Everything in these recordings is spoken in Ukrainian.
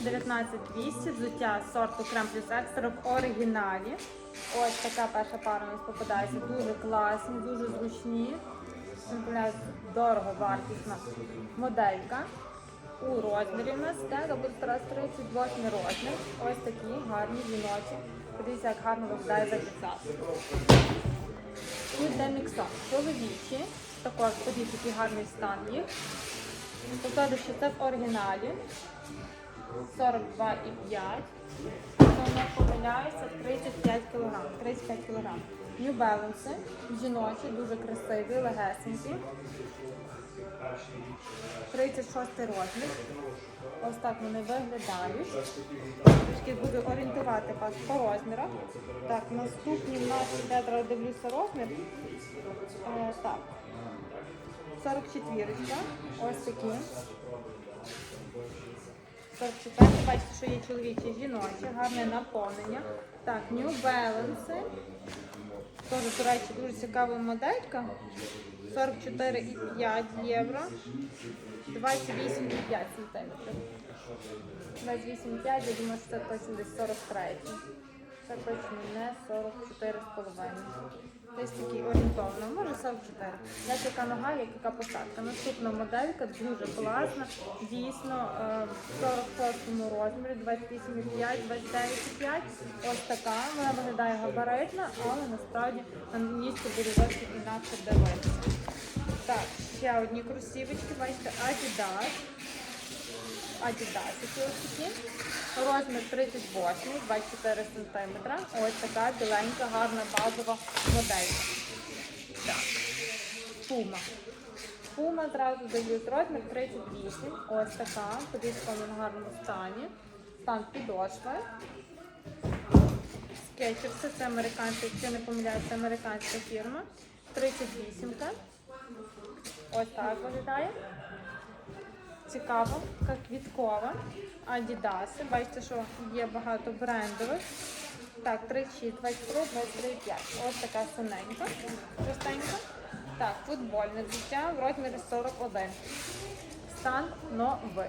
19200, взуття сорту Крем плюс екстра в оригіналі. Ось така перша пара у нас попадається. Дуже класні, дуже зручні. Дорого вартісна моделька. У розмірі у нас або зараз 38 розмір. Ось такі гарні жіночі. Подивіться, як гарно виглядає за І йде міксон. Чоловічі. Також подивіться, який гарний стан їх. Покажу, що це в оригіналі. 42,5. Це не помиляється 35 кг. 35 кг. New Balance, жіночі, дуже красиві, легесенькі. 36 розмір. Ось так вони виглядають. Трішки буду орієнтувати вас по розмірах. Так, наступні в нас іде, дивлюся розмір. Е, так. 44 ось такі. 44 бачите, що є чоловічі і жіночі, гарне наповнення. Так, New Balance. Теж, до речі, дуже цікава моделька. 44,5 євро. 28,5 сантиметрів. 28,5, я думаю, що це точно десь 43. Це точно не 44,5. Десь такий орієнтовно, може 44. Як яка нога, як яка посадка. Наступна моделька дуже класна. Дійсно, е, в 46 розмірі, 28,5, 29,5. Ось така. Вона виглядає габаритна, але насправді на місці буде зовсім інакше дивитися. Так, ще одні кросівочки, бачите, Adidas. Adidas ось такі. Розмір 38, 24 см. Ось така біленька, гарна базова моделька. Так. Пума. Пума зразу дають розмір 38. Ось така. Подивіться, вона на гарному стані. Стан підошви. Скетчерси, це американська, якщо не помиляюся, американська фірма. 38. Ось так виглядає. Цікаво, така квіткова. Адідаси. Бачите, що є багато брендових. Так, 36, 23, 23, 5. Ось така синенька, простенька. Так, футбольне взуття в розмірі 41. Стан новий.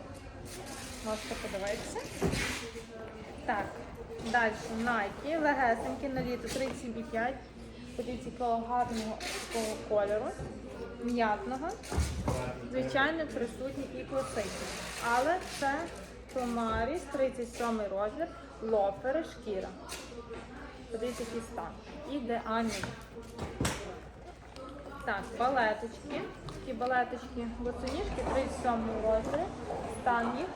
Можете подивитися. Так, далі Nike, легесенькі на літо 37,5. Подивіться, якого гарного кольору, м'ятного. Звичайно, присутні і класичні. Але це Томаріс, 37 розмір, лофери, шкіра. Подивіться, який стан. Ідеальний. Так, балеточки. Такі балеточки босоніжки, 37 розмірі. Стан їх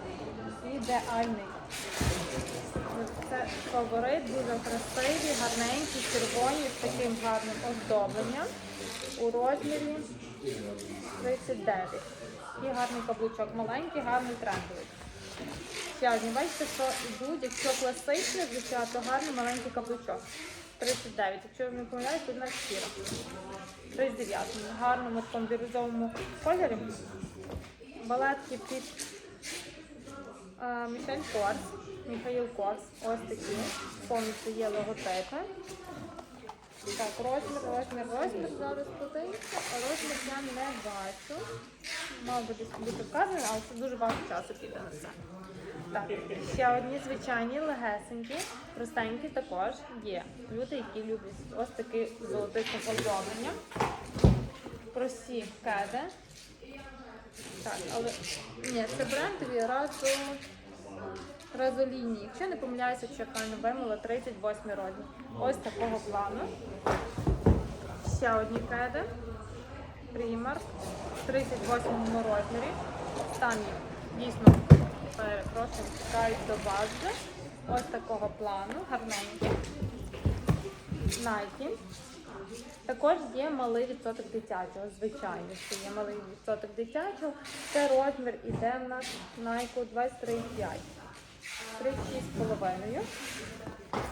ідеальний. Це фаворит, дуже красиві, гарненькі, червоні, з таким гарним оздобленням у розмірі 39. І гарний каблучок, маленький, гарний трендовий. Ще одні, бачите, що йдуть, якщо класичне взуття, то гарний маленький каблучок. 39. Якщо не помиляюсь, одна шкіра. 39. В гарному такому бірюзовому кольорі. Балетки під Мішель Корс, Михаїл Корс. Ось такі. Повністю є логотипи. Так, розмір, розмір, розмір. Зараз подивимося, розмір я не бачу. Би десь вказаний, але це дуже багато часу піде на це. Так, ще одні звичайні, легесенькі, простенькі також є. Люди, які люблять ось такі золотистим оздобленням. Прості кеди. Так, але ні, це брендові разу разолінії. Якщо не помиляюся, якщо я правильно вимила 38 розмір. Ось такого плану. Ще одні кеди. Примарк в 38 розмірі. Стан їх дійсно перепрошую, чекають до бази. Ось такого плану, гарненькі. Nike. Також є малий відсоток дитячого, звичайно, що є малий відсоток дитячого. Це розмір іде в Nike 23,5. 36,5.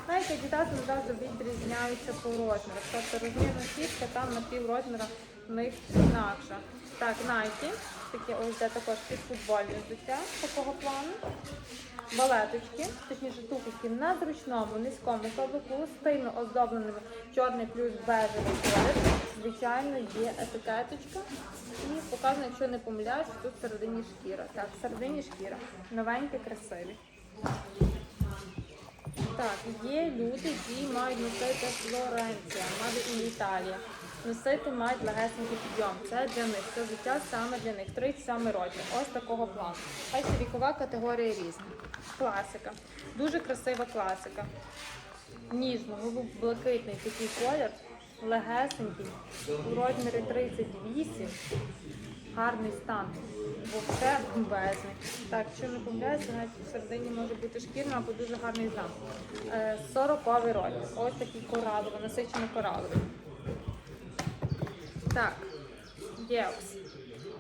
Знаєте, діта завжди відрізняються по розмірах. Тобто розмірна сітка там на пів розміра них інакша. Так, Nike, таке ось де також підфутбольне взуття такого плану. Балеточки, точніше туфельки на зручному, низькому каблуку, стильно оздобленими чорний плюс бежевий колір. Звичайно, є етикеточка. І показано, якщо не помиляюсь, тут всередині шкіра. Так, всередині шкіра. Новенькі, красиві. Так, є люди, які мають носити Флоренція, Made in Italia. Носити мають легесенький підйом. Це для них, це життя саме для них. 37 років. Ось такого плану. Бачите, вікова категорія різна. Класика. Дуже красива класика. Ніжно, блакитний такий колір, легесенький, у розмірі 38. Гарний стан, бо все бомбезний. Так, що не помиляюся, навіть всередині може бути шкірна або дуже гарний зам. Е, 40-й. Ось такий кораловий, насичено кораловий. Так, Геокс.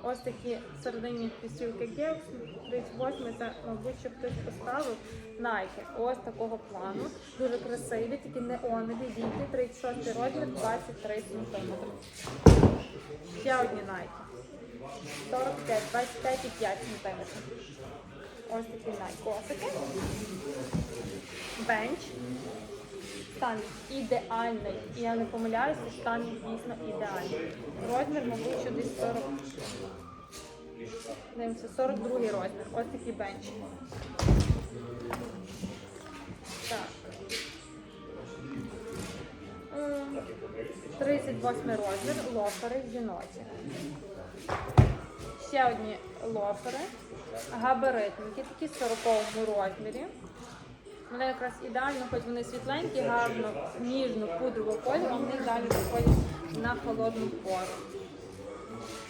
Ось такі всередині пісюльки Геокс. 38 це, мабуть, що хтось поставив Nike. Ось такого плану. Дуже красиві, такі неонові діти. 36 розмір, 23 см. Ще одні Nike. 45, 25 і 5 см. Ось такі найкосики. Бенч. Стан ідеальний. І я не помиляюся, стан дійсно ідеальний. Розмір, мабуть, що десь 40. Дивимося, 42 розмір. Ось такий бенч. Так. М, 38 розмір, лофери жіночі. Ще одні лофери, габаритники, такі в 40 розмірі. Вони якраз ідеально, хоч вони світленькі, гарно, ніжно, пудрового кольору, вони ідеально підходять на холодну пору.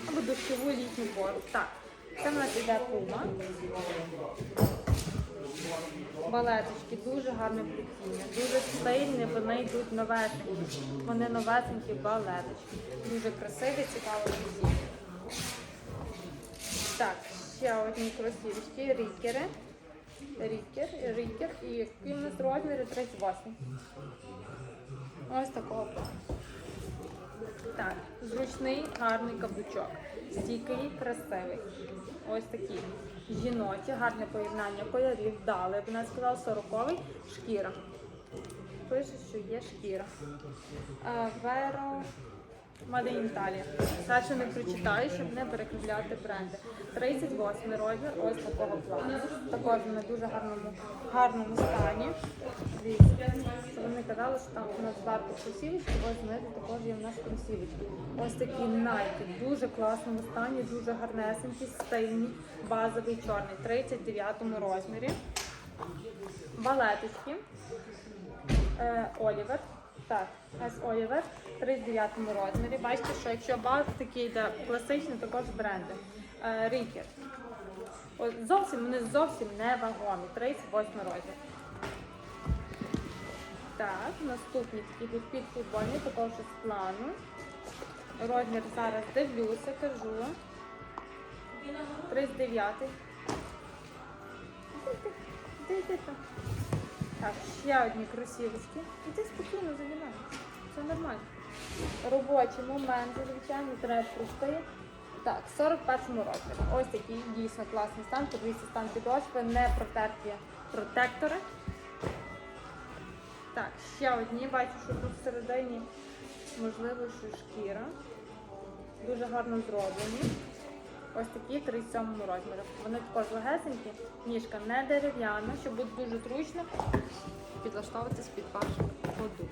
Або дощову літню пору. Так, це в нас іде пума. Балеточки, дуже гарне плетіння, дуже стильні, вони йдуть новесенькі. Вони новесенькі балеточки. Дуже красиві, цікаві плетіння. Так, ще одні кросівочки, рікери. Рікер, рікер і нас розміри 38. Ось такого плану. Так, зручний, гарний каблучок. Стійкий, красивий. Ось такий. Жіночі, гарне поєднання кольорів. Дали, я б навіть сказала, 40 шкіра. Пише, що є шкіра. А, Веро Made in Italia. Далі не прочитаю, щоб не перекривляти бренди. 38 розмір, ось такого плану. Також на дуже гарному, гарному стані. Вони казали, що там у нас зверху кросівочки, ось знизу також є в нас кросівочки. Ось такі Nike, в дуже класному стані, дуже гарнесенькі, стильні, базовий чорний, 39 розмірі. Балеточки. Е, Олівер. Так, С Олівер, 39 розмірі. Бачите, що якщо бал такий йде класичний, також бренди. Е, Рікер. Зовсім вони зовсім не вагомі. 38 розмір. Так, наступні такі тут підфутбольні, також з плану. Розмір зараз дивлюся, кажу. 39. Де, де, де, так, ще одні кросівочки. Іди спокійно займайся. Це нормально. Робочі моменти, звичайно, треба прости. Так, 41 розмірі. Ось такий дійсно класний стан. Подивіться стан підошви, не протерті протектори. Так, ще одні. Бачу, що тут всередині можливо, що шкіра. Дуже гарно зроблені. Ось такі 37 розмірі. Вони також легесенькі, ніжка не дерев'яна, щоб буде дуже зручно підлаштовуватись під вашу ходу.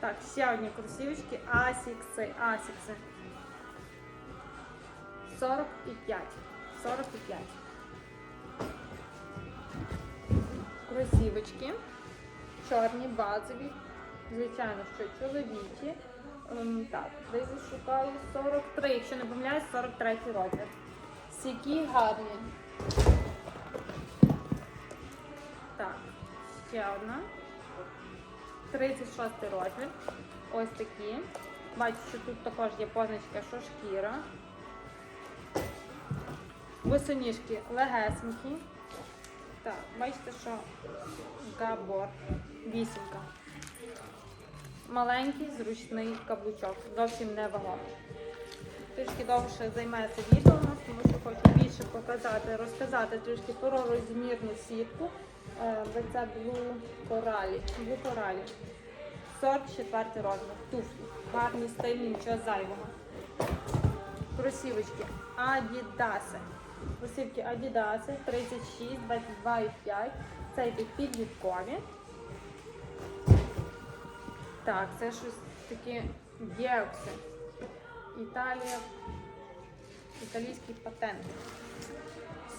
Так, ще одні кросівочки. Асікси, асікси. 45. 45. Кросівочки. Чорні, базові. Звичайно, що чоловічі. Ем, так, десь шукаю 43, якщо не помиляюсь, 43 розмір. Сікі гарні. Так, ще одна. 36 розмір. Ось такі. Бачу, що тут також є позначка, що шкіра. Босоніжки легесенькі. Так, бачите, що габор. Вісімка. Маленький, зручний каблучок. Зовсім не вагомий. Трішки довше займається відео у нас, тому що хочу більше показати, розказати трішки про розмірну сітку. Е, Це Blue Coral. Blue Coral. 44 розмір. Туфлі. Гарні, стильні, нічого зайвого. Кросівочки. Адідаси. Кросівки Адідаси 36, 22 5. Це йдуть підліткові. Так, це щось таке геокси. Італія. Італійський патент.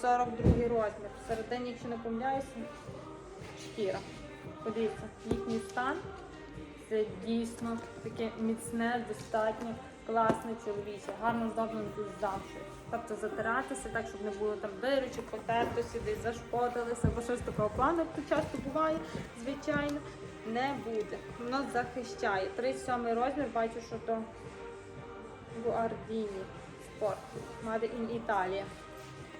42 розмір. Всередині, якщо не помиляюся, шкіра. Подивіться, їхній стан. Це дійсно таке міцне, достатньо класне чоловіче, гарно тут завжди. Тобто затиратися так, щоб не було там дирочок, потертості, десь зашкодилися, або щось такого плану, то часто буває, звичайно, не буде. Воно захищає. 37 розмір, бачу, що то Гуардіні спорт. Made in Italia.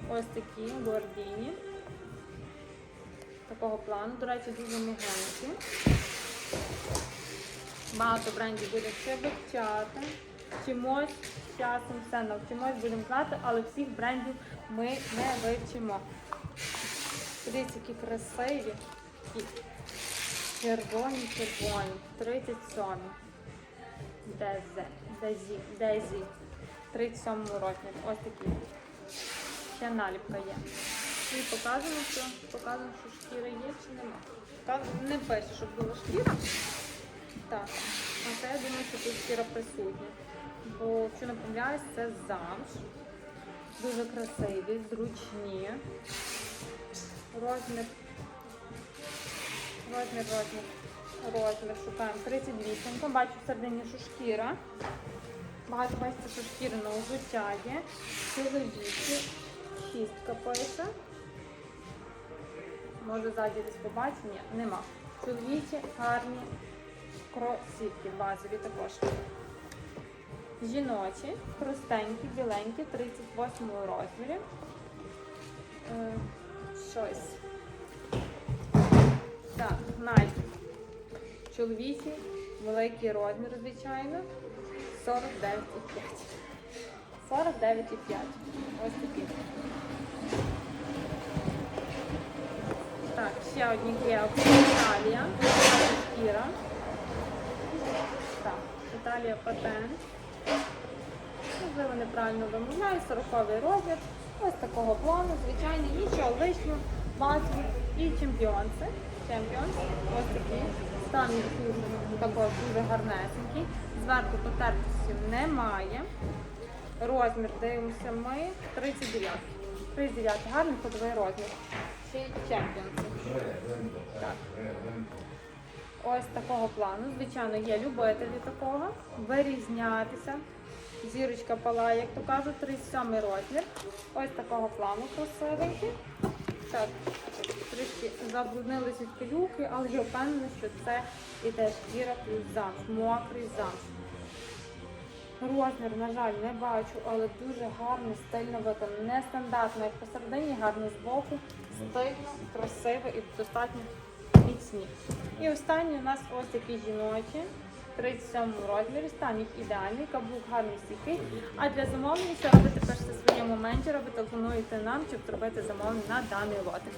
Ось такі Гуардіні. Такого плану. До речі, дуже мігенькі. Багато брендів буде ще вивчати. Чимось часом все навчимось, будемо знати, але всіх брендів ми не вивчимо. Дивіться, які красиві. Червоні, червоні. 37. Дезі. Дезі. Дезі. 37 розмір. Ось такі. Ще наліпка є. І показано, що показано, що шкіра є чи нема. Вказано- Не пише, щоб була шкіра. Так, а це я думаю, що тут шкіра присутня. Бо, якщо не помиляюсь, це замш. Дуже красиві, зручні. Розмір. Розмір, розмір. Розмір шукаємо 38. Бачу всередині, шкіра. Багато бачите, що шкіра на взуття є. Чоловічі. Шістка пише. Може ззаді десь побачу? Ні, нема. Чоловічі гарні кросівки базові також. Жіночі, простенькі, біленькі, 38 розмірі. Е, щось. Так, Nike. Чоловічі, великий розмір, звичайно. 49,5. 49,5. Ось такі. Так, ще одні геоки. Італія. Шкіра. Так, Італія патент. Можливо, неправильно вимовляю, 40 розмір. Ось такого плану, звичайно, нічого лишнього, базові і чемпіонці. Чемпіонс. Ось такі. Стан також дуже гарнесенький. Зверху потертості немає. Розмір дивимося ми 39. 39. Гарний ходовий розмір. Ще чемпіонси. Так. Ось такого плану. Звичайно, є любителі такого. Вирізнятися. Зірочка палає, як то кажуть, 37 розмір. Ось такого плану красивенький. Так, трішки забруднилися пилюки, але я впевнена, що це іде шкіра плюс замш, мокрий замш. Розмір, на жаль, не бачу, але дуже гарно, стильно виконано. Нестандартно, як посередині, гарно збоку, стильно, красиво і достатньо міцні. І останні у нас ось такі жіночі. 37 розмірі, стан їх ідеальний, каблук гарний стійкий. А для замовлення, що робити перше в своєму менеджеру, ви телефонуєте нам, щоб зробити замовлення на даний лотик.